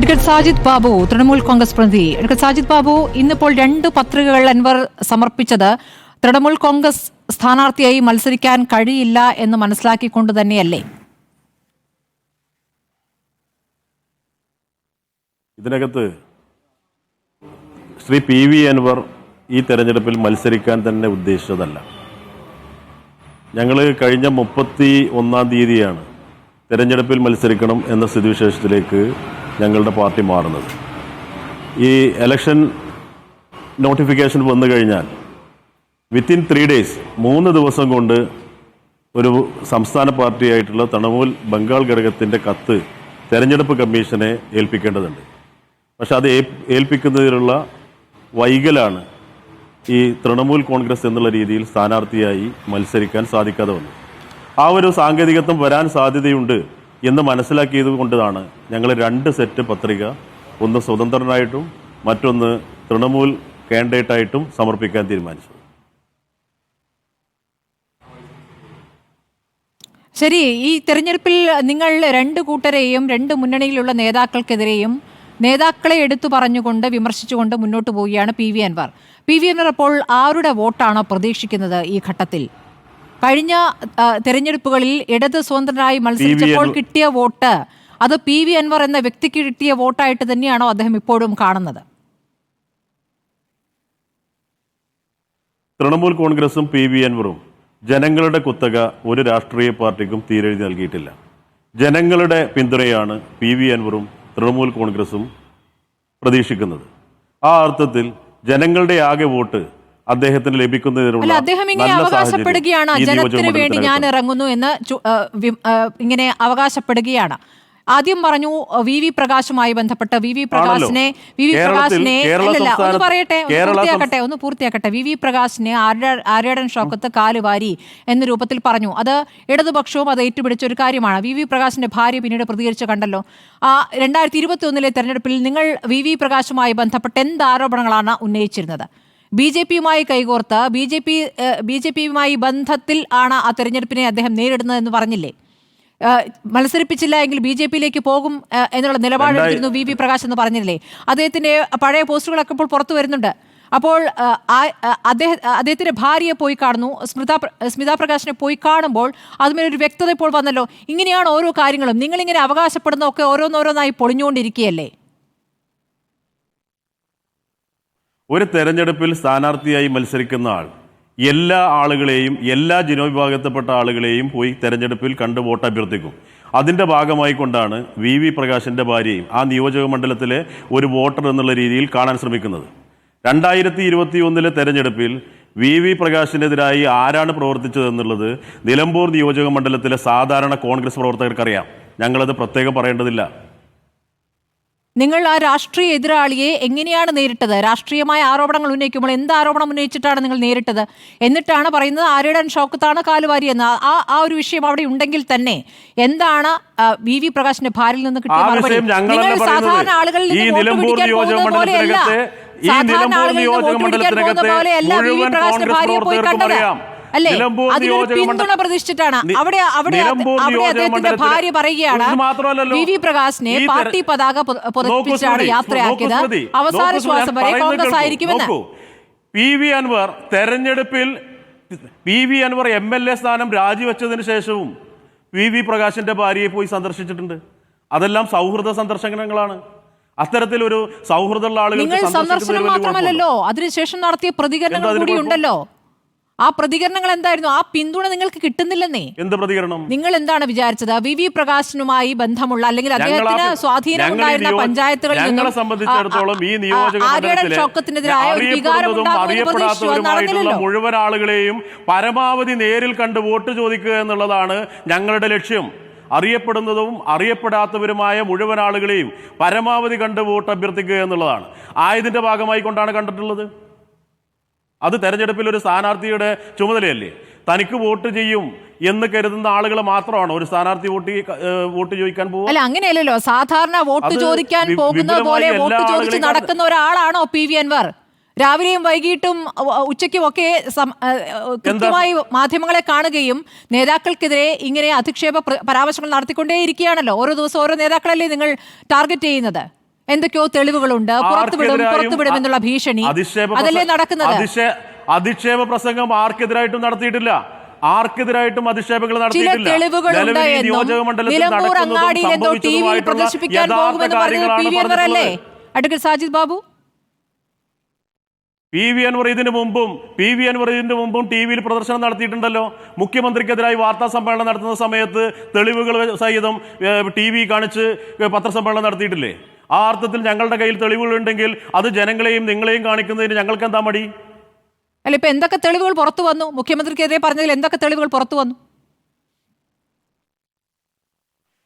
Advocate Sajid Babu Trinamool Congress പ്രതിനിധി. Advocate Sajid Babu ഇന്നിപ്പോൾ രണ്ട് പത്രികകൾ അൻവർ സമർപ്പിച്ചത് തൃണമൂൽ കോൺഗ്രസ് സ്ഥാനാർത്ഥിയായി മത്സരിക്കാൻ കഴിയില്ല എന്ന് മനസ്സിലാക്കിക്കൊണ്ട് തന്നെയല്ലേ? ഇതിനകത്ത് ശ്രീ പി വി അൻവർ ഈ തെരഞ്ഞെടുപ്പിൽ മത്സരിക്കാൻ തന്നെ ഉദ്ദേശിച്ചതല്ല. ഞങ്ങൾ കഴിഞ്ഞ മുപ്പത്തി ഒന്നാം തീയതിയാണ് തെരഞ്ഞെടുപ്പിൽ മത്സരിക്കണം എന്ന സ്ഥിതിവിശേഷത്തിലേക്ക് ഞങ്ങളുടെ പാർട്ടി മാറുന്നത്. ഈ എലക്ഷൻ നോട്ടിഫിക്കേഷൻ വന്നു കഴിഞ്ഞാൽ വിത്തിൻ ത്രീ ഡേയ്സ് മൂന്ന് ദിവസം കൊണ്ട് ഒരു സംസ്ഥാന പാർട്ടിയായിട്ടുള്ള തൃണമൂൽ ബംഗാൾ ഘടകത്തിന്റെ കത്ത് തെരഞ്ഞെടുപ്പ് കമ്മീഷനെ ഏൽപ്പിക്കേണ്ടതുണ്ട്. പക്ഷെ അത് ഏ- ഏൽപ്പിക്കുന്നതിലുള്ള വൈകലാണ് ഈ തൃണമൂൽ കോൺഗ്രസ് എന്നുള്ള രീതിയിൽ സ്ഥാനാർത്ഥിയായി മത്സരിക്കാൻ സാധിക്കാതെ വന്നു ആ ഒരു സാങ്കേതികത്വം വരാൻ സാധ്യതയുണ്ട് എന്ന് മനസ്സിലാക്കിയത് കൊണ്ടാണ് ഞങ്ങൾ രണ്ട് സെറ്റ് പത്രിക ഒന്ന് സ്വതന്ത്രനായിട്ടും മറ്റൊന്ന് തൃണമൂൽ കാൻഡിഡേറ്റായിട്ടും സമർപ്പിക്കാൻ തീരുമാനിച്ചു. ശരി ഈ തെരഞ്ഞെടുപ്പിൽ നിങ്ങൾ രണ്ട് കൂട്ടരെയും രണ്ട് മുന്നണിയിലുള്ള നേതാക്കൾക്കെതിരെയും നേതാക്കളെ എടുത്തു പറഞ്ഞുകൊണ്ട് വിമർശിച്ചുകൊണ്ട് മുന്നോട്ട് പോവുകയാണ് P V Anvar. P V Anvar അപ്പോൾ ആരുടെ വോട്ടാണോ പ്രതീക്ഷിക്കുന്നത് ഈ ഘട്ടത്തിൽ? കഴിഞ്ഞ തെരഞ്ഞെടുപ്പുകളിൽ ഇടത് സ്വതന്ത്രനായി മത്സരിച്ചപ്പോൾ കിട്ടിയ വോട്ട് അത് പി വി അൻവർ എന്ന വ്യക്തിക്ക് കിട്ടിയ വോട്ടായിട്ട് തന്നെയാണോ അദ്ദേഹം ഇപ്പോഴും കാണുന്നത്? തൃണമൂൽ കോൺഗ്രസും പി വി അൻവറും ജനങ്ങളുടെ കുത്തക ഒരു രാഷ്ട്രീയ പാർട്ടിക്കും തീരെഴുതി നൽകിയിട്ടില്ല. ജനങ്ങളുടെ പിന്തുണയാണ് പി വി അൻവറും തൃണമൂൽ കോൺഗ്രസും പ്രതീക്ഷിക്കുന്നത്. ആ അർത്ഥത്തിൽ ജനങ്ങളുടെ ആകെ വോട്ട് അദ്ദേഹത്തിന് ലഭിക്കുന്നതിനുള്ള അദ്ദേഹം ഇങ്ങനെ അവകാശപ്പെടുകയാണ്. ജനത്തിന് വേണ്ടി ഞാൻ ഇറങ്ങുന്നു എന്ന് ഇങ്ങനെ അവകാശപ്പെടുകയാണ്. ആദ്യം പറഞ്ഞു വി വി പ്രകാശുമായി ബന്ധപ്പെട്ട് വി വി പ്രകാശിനെ വി വി പ്രകാശിനെ അല്ലല്ല ഒന്ന് പറയട്ടെ പൂർത്തിയാക്കട്ടെ ഒന്ന് പൂർത്തിയാക്കട്ടെ. വി വി പ്രകാശിനെ ആര്യ- ആര്യടൻ ഷോക്കത്ത് കാലുവാരി എന്ന രൂപത്തിൽ പറഞ്ഞു. അത് ഇടതുപക്ഷവും അത് ഏറ്റുപിടിച്ച ഒരു കാര്യമാണ്. വി വി പ്രകാശിന്റെ ഭാര്യ പിന്നീട് പ്രതികരിച്ച് കണ്ടല്ലോ. ആ രണ്ടായിരത്തി ഇരുപത്തി ഒന്നിലെ തെരഞ്ഞെടുപ്പിൽ നിങ്ങൾ വി വി പ്രകാശുമായി ബന്ധപ്പെട്ട് എന്ത് ആരോപണങ്ങളാണ് ഉന്നയിച്ചിരുന്നത്? ബി ജെ പിയുമായി കൈകോർത്ത് B J P B J പിയുമായി ബന്ധത്തിൽ ആണ് ആ തെരഞ്ഞെടുപ്പിനെ അദ്ദേഹം നേരിടുന്നതെന്ന് പറഞ്ഞില്ലേ? മത്സരിപ്പിച്ചില്ല എങ്കിൽ ബി ജെ പിയിലേക്ക് പോകും എന്നുള്ള നിലപാടെടുത്തിരുന്നു വി പി പ്രകാശ് എന്ന് പറഞ്ഞില്ലേ? അദ്ദേഹത്തിന്റെ പഴയ പോസ്റ്റുകളൊക്കെ ഇപ്പോൾ പുറത്തു വരുന്നുണ്ട്. അപ്പോൾ അദ്ദേഹം അദ്ദേഹത്തിന്റെ ഭാര്യയെ പോയി കാണുന്നു. സ്മിത സ്മിതാ സ്മിത പ്രകാശിനെ പോയി കാണുമ്പോൾ അതുമേലൊരു വ്യക്തത ഇപ്പോൾ വന്നല്ലോ. ഇങ്ങനെയാണ് ഓരോ കാര്യങ്ങളും. നിങ്ങളിങ്ങനെ അവകാശപ്പെടുന്നതൊക്കെ ഓരോന്നോരോന്നായി പൊളിഞ്ഞുകൊണ്ടിരിക്കുകയല്ലേ? ഒരു തെരഞ്ഞെടുപ്പിൽ സ്ഥാനാർത്ഥിയായി മത്സരിക്കുന്ന ആൾ എല്ലാ ആളുകളെയും എല്ലാ ജനവിഭാഗത്തിൽപ്പെട്ട ആളുകളെയും പോയി തെരഞ്ഞെടുപ്പിൽ കണ്ട് വോട്ട് അഭ്യർത്ഥിക്കും. അതിന്റെ ഭാഗമായി കൊണ്ടാണ് വി വി പ്രകാശിന്റെ ഭാര്യയും ആ നിയോജക മണ്ഡലത്തിലെ ഒരു വോട്ടർ എന്നുള്ള രീതിയിൽ കാണാൻ ശ്രമിക്കുന്നത്. രണ്ടായിരത്തി ഇരുപത്തി ഒന്നിലെ തെരഞ്ഞെടുപ്പിൽ വി വി പ്രകാശിനെതിരായി ആരാണ് പ്രവർത്തിച്ചതെന്നുള്ളത് നിലമ്പൂർ നിയോജക മണ്ഡലത്തിലെ സാധാരണ കോൺഗ്രസ് പ്രവർത്തകർക്കറിയാം. ഞങ്ങളത് പ്രത്യേകം പറയേണ്ടതില്ല. നിങ്ങൾ ആ രാഷ്ട്രീയ എതിരാളിയെ എങ്ങനെയാണ് നേരിട്ടത്? രാഷ്ട്രീയമായ ആരോപണങ്ങൾ ഉന്നയിക്കുമ്പോൾ എന്ത് ആരോപണം ഉന്നയിച്ചിട്ടാണ് നിങ്ങൾ നേരിട്ടത്? എന്നിട്ടാണ് പറയുന്നത് ആര്യടൻ ഷോക്കത്താണ് കാലുവാരി എന്ന് ആ ആ ഒരു വിഷയം അവിടെ ഉണ്ടെങ്കിൽ തന്നെ എന്താണ് വി വി പ്രകാശിന്റെ ഭാര്യയിൽ നിന്ന് കിട്ടിയ മറുപടി? നിങ്ങൾ സാധാരണ ആളുകളിൽ നിന്ന് പിടിക്കാൻ പോകുന്നത് പോലെയല്ല. ഈ സാധാരണ നിലമ്പൂർ ആളുകളിൽ നിന്ന് നിയോജക വോട്ട് പിടിക്കാൻ പോകുന്ന പോലെയല്ല വി വി പ്രകാശിന്റെ ഭാര്യയെ പോയി കണ്ടത്. അല്ലേ? അതിനൊരു പിന്തുണ പ്രതിഷ്ഠിച്ചിട്ടാണ്. അവിടെ അവിടെ അവിടെ അദ്ദേഹത്തിന്റെ ഭാര്യ പറയുകയാണ്. വി വി പ്രകാശിനെ പാർട്ടി പതാക സ്മൃതി, യാത്രയാക്കിയത്. അവസാന ശ്വാസം വരെ കോൺഗ്രസ്. ആയിരിക്കുമെന്ന്. പി വി അൻവർ തെരഞ്ഞെടുപ്പിൽ P V Anvar M L A സ്ഥാനം രാജിവെച്ചതിന് ശേഷവും വി വി പ്രകാശിന്റെ ഭാര്യയെ പോയി സന്ദർശിച്ചിട്ടുണ്ട്. അതെല്ലാം സൗഹൃദ സന്ദർശനങ്ങളാണ്. അത്തരത്തിലൊരു സൗഹൃദമുള്ള ആളുകൾ സന്ദർശനം മാത്രമല്ലല്ലോ. അതിനുശേഷം നടത്തിയ പ്രതികരണങ്ങൾ കൂടി ഉണ്ടല്ലോ. ആ പ്രതികരണങ്ങൾ എന്തായിരുന്നു? ആ പിന്തുണ നിങ്ങൾക്ക് കിട്ടുന്നില്ലെന്നേ. എന്ത് പ്രതികരണം? നിങ്ങൾ എന്താണ് വിചാരിച്ചത്? വി. വി. പ്രകാശനുമായി ബന്ധമുള്ള അല്ലെങ്കിൽ അദ്ദേഹത്തിന് സ്വാധീനം ഉണ്ടായിരുന്ന പഞ്ചായത്തുകളിൽ ഞങ്ങളെ നിന്നും സംബന്ധിച്ചിടത്തോളം ഈ നിയോജക മുഴുവൻ ആളുകളെയും പരമാവധി നേരിൽ കണ്ട് വോട്ട് ചോദിക്കുക എന്നുള്ളതാണ് ഞങ്ങളുടെ ലക്ഷ്യം. അറിയപ്പെടുന്നതും അറിയപ്പെടാത്തവരുമായ മുഴുവൻ ആളുകളെയും പരമാവധി കണ്ട് വോട്ട് അഭ്യർത്ഥിക്കുക എന്നുള്ളതാണ്. ആയതിന്റെ ഭാഗമായി കൊണ്ടാണ് കണ്ടിട്ടുള്ളത്. അത് തെരഞ്ഞെടുപ്പിൽ ഒരു സ്ഥാനാർത്ഥിയുടെ ചുമതലയല്ലേ? തനിക്ക് വോട്ട് ചെയ്യും എന്ന് കരുതുന്ന ആളുകൾ മാത്രമാണ് ഒരു സ്ഥാനാർത്ഥി വോട്ട് വോട്ട് ചോദിക്കാൻ പോകും അല്ല അങ്ങനെയല്ലോ സാധാരണ വോട്ട് ചോദിക്കാൻ പോകുന്ന പോകുന്നത് പോലെ വോട്ട് ചോദിച്ച് നടക്കുന്ന ഒരാളാണോ പി. വി. അൻവർ? രാവിലെയും വൈകിട്ടും ഉച്ചയ്ക്കും ഒക്കെ കൃത്യമായി മാധ്യമങ്ങളെ കാണുകയും നേതാക്കൾക്കെതിരെ ഇങ്ങനെ അധിക്ഷേപ പ്ര- പരാമർശങ്ങൾ നടത്തിക്കൊണ്ടേയിരിക്കുകയാണല്ലോ. ഓരോ ദിവസവും ഓരോ നേതാക്കളല്ലേ നിങ്ങൾ ടാർഗറ്റ് ചെയ്യുന്നത്? എന്തൊക്കെയോ തെളിവുകളുണ്ട്. പുറത്തുവിടും പുറത്തുവിടും എന്നുള്ള ഭീഷണി. അതല്ലേ നടക്കുന്നത്? അധിക്ഷേപ പ്രസംഗം ആർക്കെതിരായിട്ടും നടത്തിയിട്ടില്ല. ആർക്കെതിരായിട്ടും അധിക്ഷേപങ്ങൾ നടത്തിയിട്ടില്ല. നിയോജക മണ്ഡലത്തിൽ സാജിദ് ബാബു? പി വി അൻവർ ഇതിനു മുമ്പും പി വി അൻവർ ഇതിന് മുമ്പും ടി വിയിൽ പ്രദർശനം നടത്തിയിട്ടുണ്ടല്ലോ. മുഖ്യമന്ത്രിക്കെതിരായി വാർത്താ സമ്മേളനം നടത്തുന്ന സമയത്ത് തെളിവുകൾ സഹിതം ടി വി കാണിച്ച് പത്രസമ്മേളനം നടത്തിയിട്ടില്ലേ? ആ അർത്ഥത്തിൽ ഞങ്ങളുടെ കയ്യിൽ തെളിവുകളുണ്ടെങ്കിൽ അത് ജനങ്ങളെയും നിങ്ങളെയും കാണിക്കുന്നതിന് ഞങ്ങൾക്ക് എന്താ മടി? അല്ല ഇപ്പൊ എന്തൊക്കെ തെളിവുകൾ പുറത്തു വന്നു? മുഖ്യമന്ത്രിക്കെതിരെ പറഞ്ഞതിൽ എന്തൊക്കെ തെളിവുകൾ പുറത്തു വന്നു?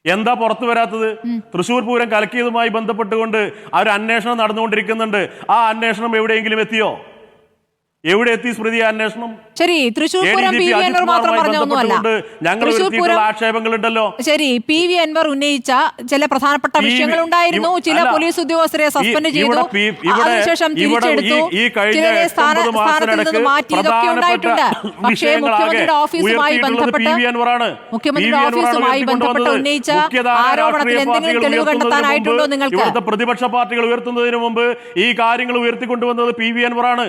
എന്താ പുറത്തു വരാത്തത്? തൃശൂർ പൂരം കലക്കിയതുമായി ബന്ധപ്പെട്ടുകൊണ്ട് ആ ഒരു അന്വേഷണം നടന്നുകൊണ്ടിരിക്കുന്നുണ്ട്. ആ അന്വേഷണം എവിടെയെങ്കിലും എത്തിയോ? എവിടെ എത്തി സ്മൃതി അന്വേഷണം? ശരി തൃശൂർ പൂരം പി വി അൻവർ മാത്രം പറഞ്ഞൊന്നുമല്ല തൃശൂർ പൂരം ആക്ഷേപങ്ങളുണ്ടല്ലോ. ശരി പി വി അൻവർ ഉന്നയിച്ച ചില പ്രധാനപ്പെട്ട വിഷയങ്ങൾ ഉണ്ടായിരുന്നു ചില പോലീസ് ഉദ്യോഗസ്ഥരെ സസ്പെൻഡ് ചെയ്തു. അതിനുശേഷം തിരിച്ചെടുത്തു. ചിലരെ സ്ഥാനത്തിൽ നിന്ന് മാറ്റി ഇതൊക്കെ ഉണ്ടായിട്ടുണ്ട്. പക്ഷേ മുഖ്യമന്ത്രിയുടെ ഓഫീസുമായി ബന്ധപ്പെട്ട് മുഖ്യമന്ത്രിയുടെ ഓഫീസുമായി ബന്ധപ്പെട്ട് ഉന്നയിച്ച ആരോപണത്തിൽ എന്തെങ്കിലും തെളിവ് കണ്ടെത്താനായിട്ടുണ്ടോ നിങ്ങൾക്ക്? പ്രതിപക്ഷ പാർട്ടികൾ ഉയർത്തുന്നതിന് മുമ്പ് ഈ കാര്യങ്ങൾ ഉയർത്തിക്കൊണ്ടുവന്നത് പി വി അൻവറാണ്.